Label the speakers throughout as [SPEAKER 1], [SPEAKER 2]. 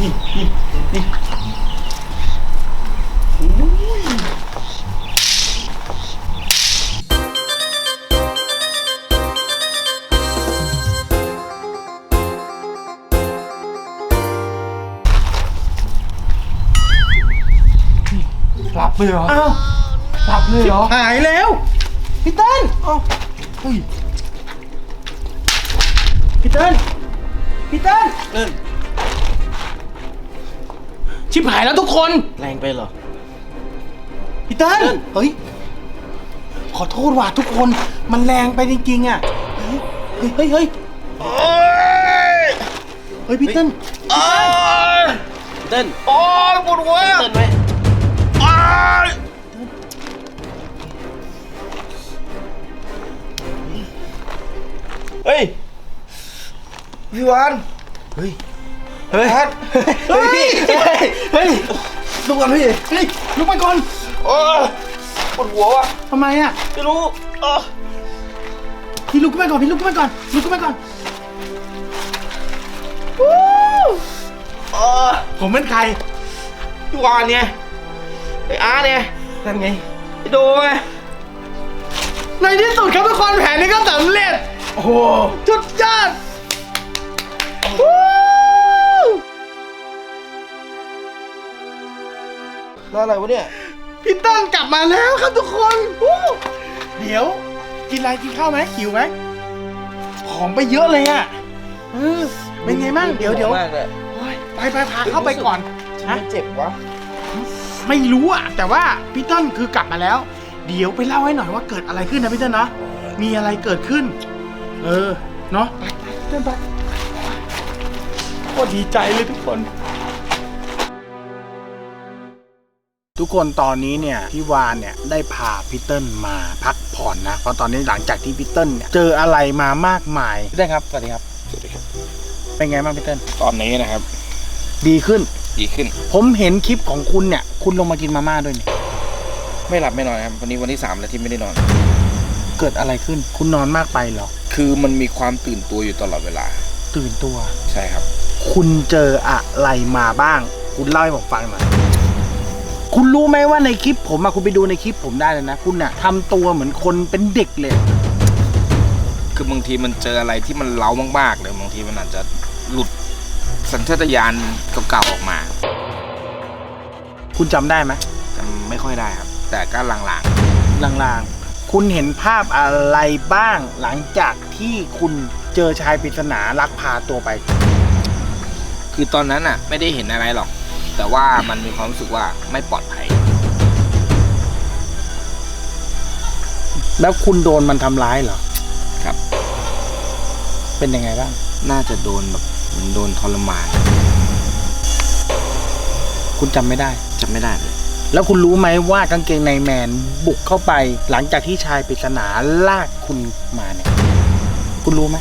[SPEAKER 1] นี่นี่นี่หลับเลยเหรอ
[SPEAKER 2] อ้าว
[SPEAKER 1] หลับเลยเหรอ
[SPEAKER 2] หายแล้วพี่เติ้ลเอ้าเฮ้ยพี่เติ้ลพี่เติ้ล
[SPEAKER 1] เอิ้น
[SPEAKER 2] ชิบหายแล้วทุกคน
[SPEAKER 1] แรงไปเหรอ
[SPEAKER 2] พี่เติ้ลเฮ้ย ขอโทษว่ะทุกคน มันแรงไปจริงๆอะ เฮ้ยเฮ้ยเฮ้ยเฮ้ยพี่เติ้ล
[SPEAKER 1] เต้น
[SPEAKER 3] โอ้ยปวดหัว
[SPEAKER 1] เต้นไหม
[SPEAKER 3] อ้ายเฮ้ยพี่วาน
[SPEAKER 2] เฮ้ย
[SPEAKER 3] เฮ้ย
[SPEAKER 2] เฮ้ยพี่เฮ้ยเฮ้ย
[SPEAKER 3] ลุกก่อนพี่
[SPEAKER 2] เฮ้ยลุกไปก่อน
[SPEAKER 3] โอ้ยปวดหัวว่ะ
[SPEAKER 2] ทำไมอะ
[SPEAKER 3] ไม่รู้เออ
[SPEAKER 2] พี่ลุกขึ้นไปก่อนพี่ลุกขึ้นไปก่อนลุกขึ้นไปก่อน
[SPEAKER 3] เออ
[SPEAKER 2] ผมเป็นใคร
[SPEAKER 3] พี่วานเนี่ยไอ้อาร์ตเนี่ย
[SPEAKER 2] นั่นไง
[SPEAKER 3] ไอ้โดไง
[SPEAKER 2] ในที่สุดครับทุกคนแผนนี้ก็สำเร็จโอ้โหจุดยอด
[SPEAKER 3] แล้วอะไรวะเนี่ย
[SPEAKER 2] พี่เติ้ลกลับมาแล้วครับทุกคนวู้เดี๋ยว กินอะไรกินข้าวไหมหิวไหมผอมไปเยอะเลยอะเออเป็นไงบ้างเดี๋ยวเดี๋ยว
[SPEAKER 3] มากเลย
[SPEAKER 2] โอ๊ยไปไปพาเข้าไปก่อน
[SPEAKER 3] ฉัน
[SPEAKER 2] ฮะ
[SPEAKER 3] ไม่เจ็บวะ
[SPEAKER 2] ไม่รู้อะแต่ว่าพี่เติ้ลคือกลับมาแล้ว เดี๋ยวไปเล่าให้หน่อยว่าเกิดอะไรขึ้นนะพี่เติ้ลนะ มีอะไรเกิดขึ้น เออ เนาะไปไปพี่เติ้ลไปโคตรดีใจเลยทุกคน ทุกคนตอนนี้เนี่ยพี่วานเนี่ยได้พาพี่เติ้ลมาพักผ่อนนะเพราะตอนนี้หลังจากที่พี่เติ้ลเนี่ยเจออะไรมามากมายพี่เติ้ลครับสวัสดีครับ
[SPEAKER 3] สวัสดีครับ
[SPEAKER 2] เป็นไงบ้างพี่เติ้ล
[SPEAKER 3] ตอนนี้นะครับ
[SPEAKER 2] ดีขึ้น
[SPEAKER 3] ดีขึ้น
[SPEAKER 2] ผมเห็นคลิปของคุณเนี่ย คุณลงมากินมาม่าด้วยเนี่ย
[SPEAKER 3] ไม่หลับไม่นอนครับวันนี้วันที่สามแล้วที่ไม่ได้นอน
[SPEAKER 2] เกิดอะไรขึ้น คุณนอนมากไปเหรอ
[SPEAKER 3] คือมันมีความตื่นตัวอยู่ตลอดเวลา
[SPEAKER 2] ตื่นตัว
[SPEAKER 3] ใช่ครับ
[SPEAKER 2] คุณเจออะไรมาบ้าง คุณเล่าให้ผมฟังหน่อย คุณรู้ไหมว่าในคลิปผมอะคุณไปดูในคลิปผมได้เลยนะ คุณอะทำตัวเหมือนคนเป็นเด็กเลย
[SPEAKER 3] คือบางทีมันเจออะไรที่มันเล้ามากๆเลยบางทีมันอาจจะหลุดสัญชาตญาณเก่าๆออกมา
[SPEAKER 2] คุณจำได้ไหม
[SPEAKER 3] จำไม่ค่อยได้ครับ แต่ก็ลาง
[SPEAKER 2] ลางๆ คุณเห็นภาพอะไรบ้างหลังจากที่คุณเจอชายปริศนาลักพาตัวไป
[SPEAKER 3] ๆ คือตอนนั้นอะ ไม่ได้เห็นอะไรหรอก แต่ว่ามันมีความรู้สึกว่าไม่ปลอดภัย
[SPEAKER 2] แล้วคุณโดนมันทำร้ายเหรอ
[SPEAKER 3] ครับ
[SPEAKER 2] เป็นยังไงบ้าง
[SPEAKER 3] น่าจะโดนแบบเหมือนโดนทรมาน
[SPEAKER 2] คุณจำไม่ได้
[SPEAKER 3] จำไม่ได้เลย
[SPEAKER 2] แล้วคุณรู้ไหมว่ากางเกงในแมนบุกเข้าไป หลังจากที่ชายปริศนาลากคุณมาเนี่ย คุณรู้ไหม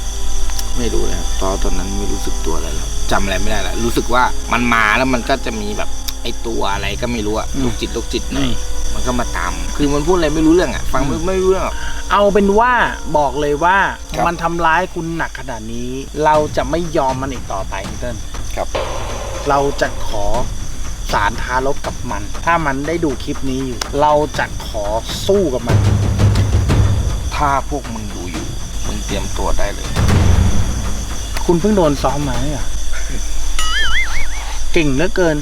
[SPEAKER 3] ไม่รู้เลยครับตอนตอนนั้นไม่รู้สึกตัวอะไรแล้วจำอะไรไม่ได้แล้วรู้สึกว่ามันมาแล้วมันก็จะมีแบบไอตัวอะไรก็ไม่รู้อะลูกจิตลูกจิตหน่อยมันก็มาตามคือมันพูดอะไรไม่รู้เรื่องอะฟังไม่ไม่รู้เรื่องหรอก
[SPEAKER 2] เอาเป็นว่าบอกเลยว่า
[SPEAKER 3] ครับ
[SPEAKER 2] มันทำร้ายคุณหนักขนาดนี้ เราจะไม่ยอมมันอีกต่อไปพี่เติ้ล
[SPEAKER 3] ครับ
[SPEAKER 2] เราจะขอสารทารบกับมัน ถ้ามันได้ดูคลิปนี้อยู่ เราจะขอสู้กับมัน
[SPEAKER 3] ถ้าพวกมึงดูอยู่ มึงเตรียมตัวได้เลย
[SPEAKER 2] คุณเพิ่งโดนซ้อมมาเนี่ยเหรอเก่งเหลือเกิน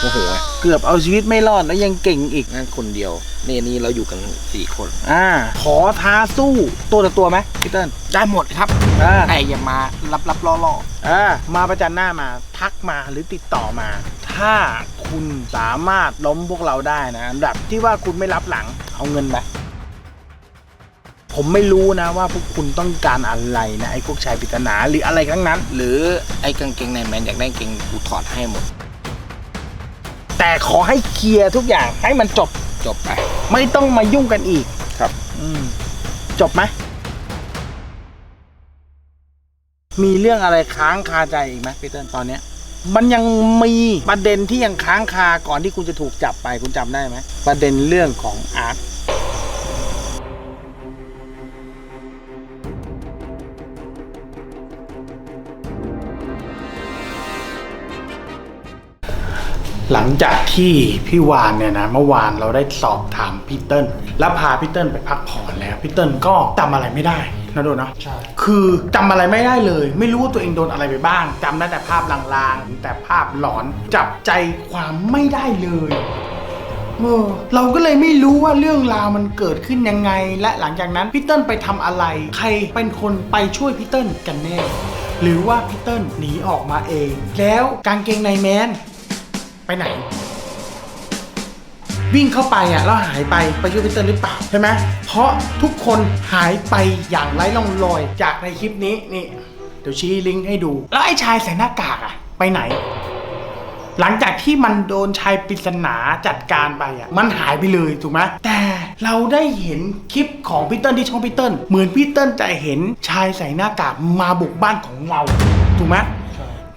[SPEAKER 3] โอ้โห
[SPEAKER 2] เกือบเอาชีวิตไม่รอดแล้วยังเก่งอีก
[SPEAKER 3] นั่นคนเดียว นี่นี่เราอยู่กันสี่คน
[SPEAKER 2] อ่า ขอท้าสู้ตัวต่อตัวไหมพี่เติ้ล
[SPEAKER 3] ได้หมดครับ
[SPEAKER 2] อ่า
[SPEAKER 3] แต่อย่ามารับรับล่อล่อ
[SPEAKER 2] อ่ามาประจันหน้ามา ทักมาหรือติดต่อมา ถ้าคุณสามารถล้มพวกเราได้นะอันดับที่ว่าคุณไม่รับหลังเอาเงินไป ผมไม่รู้นะว่าพวกคุณต้องการอะไรนะไอ้พวกชายปริศนาหรืออะไรทั้งนั้น
[SPEAKER 3] หรือไอ้กางเกงในแมนอยากได้กางเกงกูถอดให้หมด
[SPEAKER 2] แต่ขอให้เคลียร์ทุกอย่างให้มันจบ
[SPEAKER 3] จบไป
[SPEAKER 2] ไม่ต้องมายุ่งกันอีก
[SPEAKER 3] ครับ
[SPEAKER 2] อืมจบไหมมีเรื่องอะไรค้างคาใจอีกไหมพี่เติ้ลตอนเนี้ย มันยังมีประเด็นที่ยังค้างคาก่อนที่คุณจะถูกจับไปคุณจำได้ไหมประเด็นเรื่องของอาร์ต หลังจากที่พี่วานเนี่ยนะเมื่อวานเราได้สอบถามพี่เติ้ลแล้วพาพี่เติ้ลไปพักผ่อนแล้วพี่เติ้ลก็จำอะไรไม่ได้นะโดนเนาะ
[SPEAKER 1] ใช่
[SPEAKER 2] คือจำอะไรไม่ได้เลย ไม่รู้ว่าตัวเองโดนอะไรไปบ้างจำได้แต่ภาพลางๆ แต่ภาพหลอนจับใจความไม่ได้เลยเออเราก็เลยไม่รู้ว่าเรื่องราวมันเกิดขึ้นยังไง และหลังจากนั้นพี่เติ้ลไปทำอะไร ใครเป็นคนไปช่วยพี่เติ้ลกันแน่ หรือว่าพี่เติ้ลหนีออกมาเอง แล้วกางเกงในแมน ไปไหน วิ่งเข้าไปอะแล้วหายไปไปช่วยพีเติ้ลหรือเปล่าใช่ไหมเพราะทุกคนหายไปอย่างไร้ร่องรอยจากในคลิปนี้นี่ เดี๋ยวชี้ลิงก์ให้ดู แล้วไอ้ชายใส่หน้ากากอะ ไปไหน หลังจากที่มันโดนชายปริศนาจัดการไปอะ มันหายไปเลยถูกไหมแต่เราได้เห็นคลิปของพีเติ้ลที่ช่องพีเติ้ลเหมือนพีเติ้ลจะเห็นชายใส่หน้ากากมาบุกบ้านของเราถูกไหม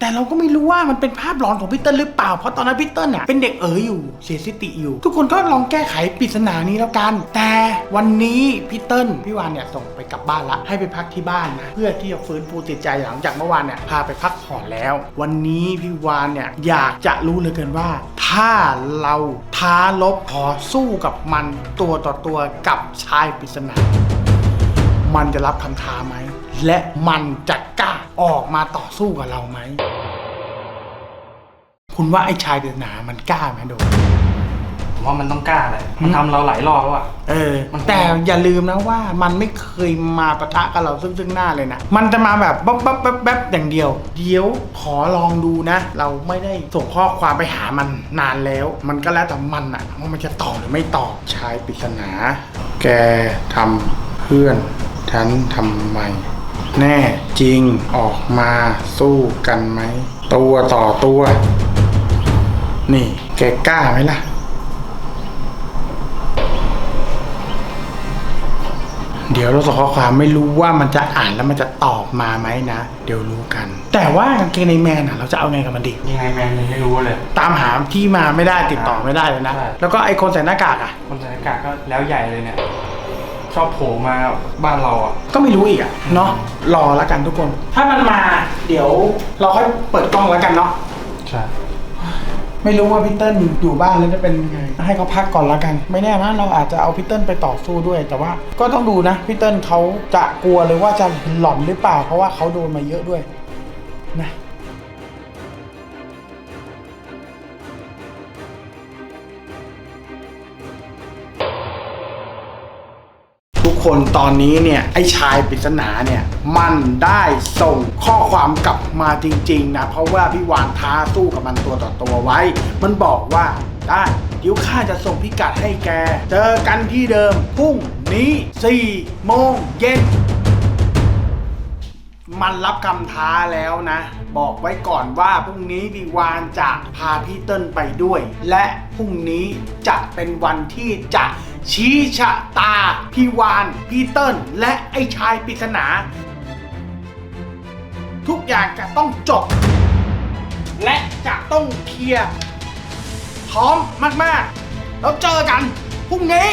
[SPEAKER 2] แต่เราก็ไม่รู้ว่ามันเป็นภาพหลอนของพีเติ้ลหรือเปล่า เพราะตอนนั้นพีเติ้ลอะเป็นเด็กเอ๋ยอยู่เสียสติอยู่ ทุกคนก็ลองแก้ไขปริศนานี้แล้วกัน แต่วันนี้พีเติ้ลพี่วานเนี่ยส่งไปกลับบ้านละให้ไปพักที่บ้านนะเพื่อที่จะฟื้นฟูจิตใจหลังจากเมื่อวานเนี่ยพาไปพักผ่อนแล้ว วันนี้พี่วานเนี่ยอยากจะรู้เหลยเกินว่า ถ้าเราท้าลบขอสู้กับมันตัวต่อตัวกับชายปริศนา มันจะรับคำท้าไหม และมันจะกล้าออกมาต่อสู้กับเราไหม คุณว่าไอ้ชายเดือดหนามันกล้าไหมโดม
[SPEAKER 1] ผมว่ามันต้องกล้าแหละมันทำเราหลายรอบแล้วอะ
[SPEAKER 2] เออ
[SPEAKER 1] มัน
[SPEAKER 2] แต่อย่าลืมนะว่ามันไม่เคยมาปะทะกับเราซึ่งซึ่งหน้าเลยนะ มันจะมาแบบบ๊บบ๊บบ๊บบ๊บอย่างเดียว เดี๋ยวขอลองดูนะ เราไม่ได้ส่งข้อความไปหามันนานแล้ว มันก็แล้วแต่มันอะว่ามันจะตอบหรือไม่ตอบชายปริศนา แกทำเพื่อน ฉันทำไม แน่จริงออกมาสู้กันไหม ตัวต่อตัว นี่ แกกล้าไหมล่ะ เดี๋ยวเราส่งข้อความไม่รู้ว่ามันจะอ่านแล้วมันจะตอบมาไหมนะ เดี๋ยวรู้กัน แต่ว่ากางเกงในแมนอะเราจะเอาไงกับมันดี
[SPEAKER 1] ยังไงแมนยังไม่รู้เลย
[SPEAKER 2] ตามหาที่มาไม่ได้ติดต่อไม่ได้เลยนะ
[SPEAKER 1] ใช่
[SPEAKER 2] แล้วก็ไอคนใส่หน้ากากอะ
[SPEAKER 1] คนใส่หน้ากากก็แล้วใหญ่เลยเนี่ย ชอบโผล่มาบ้านเราอะ
[SPEAKER 2] ก็ไม่รู้อีกอะเนาะรอแล้วกันทุกคน ถ้ามันมา เดี๋ยวเราค่อยเปิดกล้องแล้วกันเนาะ
[SPEAKER 1] ใช่
[SPEAKER 2] ไม่รู้ว่าพี่เติ้ลอยู่บ้านแล้วจะเป็นยังไง ให้เขาพักก่อนละกัน ไม่แน่นะเราอาจจะเอาพี่เติ้ลไปต่อสู้ด้วย แต่ว่าก็ต้องดูนะพี่เติ้ลเขาจะกลัวหรือว่าจะหลอนหรือเปล่า เพราะว่าเขาโดนมาเยอะด้วยนะ คนตอนนี้เนี่ยไอ้ชายปริศนาเนี่ยมันได้ส่งข้อความกลับมาจริงๆนะเพราะว่าพี่วานท้าสู้กับมันตัวต่อตัวไว้ มันบอกว่าได้เดี๋ยวข้าจะส่งพิกัดให้แก เจอกันที่เดิมพรุ่งนี้4โมงเย็นมันรับคำท้าแล้วนะ บอกไว้ก่อนว่าพรุ่งนี้พี่วานจะพาพี่เติ้ลไปด้วย และพรุ่งนี้จะเป็นวันที่จะ ชี้ชะตา พี่วาน พี่เติ้ลและไอ้ชายปริศนา ทุกอย่างจะต้องจบ และจะต้องเคลียร์พร้อมมาก ๆ แล้วเจอกันพรุ่งนี้